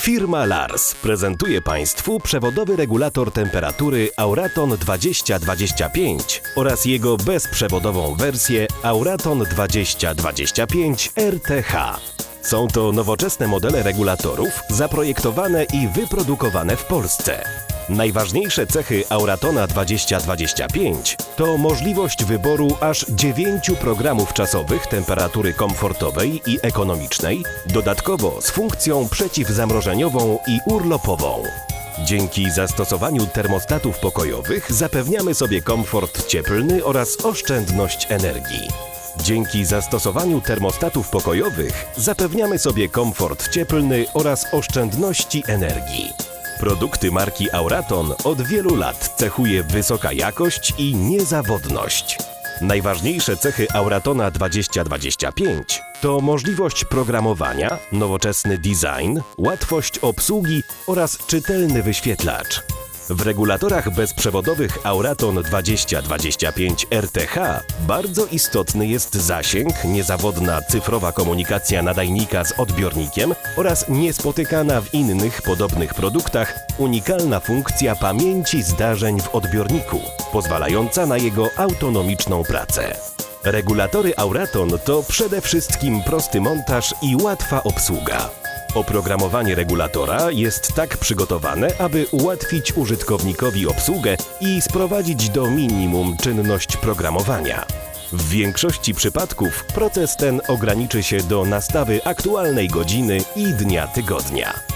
Firma Lars prezentuje Państwu przewodowy regulator temperatury Auraton 2025 oraz jego bezprzewodową wersję Auraton 2025 RTH. Są to nowoczesne modele regulatorów zaprojektowane i wyprodukowane w Polsce. Najważniejsze cechy Auratona 2025 to możliwość wyboru aż 9 programów czasowych temperatury komfortowej i ekonomicznej, dodatkowo z funkcją przeciwzamrożeniową i urlopową. Dzięki zastosowaniu termostatów pokojowych zapewniamy sobie komfort cieplny oraz oszczędność energii. Dzięki zastosowaniu termostatów pokojowych zapewniamy sobie komfort cieplny oraz oszczędności energii. Produkty marki Auraton od wielu lat cechuje wysoka jakość i niezawodność. Najważniejsze cechy Auratona 2025 to możliwość programowania, nowoczesny design, łatwość obsługi oraz czytelny wyświetlacz. W regulatorach bezprzewodowych Auraton 2025 RTH bardzo istotny jest zasięg, niezawodna cyfrowa komunikacja nadajnika z odbiornikiem oraz niespotykana w innych podobnych produktach unikalna funkcja pamięci zdarzeń w odbiorniku, pozwalająca na jego autonomiczną pracę. Regulatory Auraton to przede wszystkim prosty montaż i łatwa obsługa. Oprogramowanie regulatora jest tak przygotowane, aby ułatwić użytkownikowi obsługę i sprowadzić do minimum czynność programowania. W większości przypadków proces ten ograniczy się do nastawy aktualnej godziny i dnia tygodnia.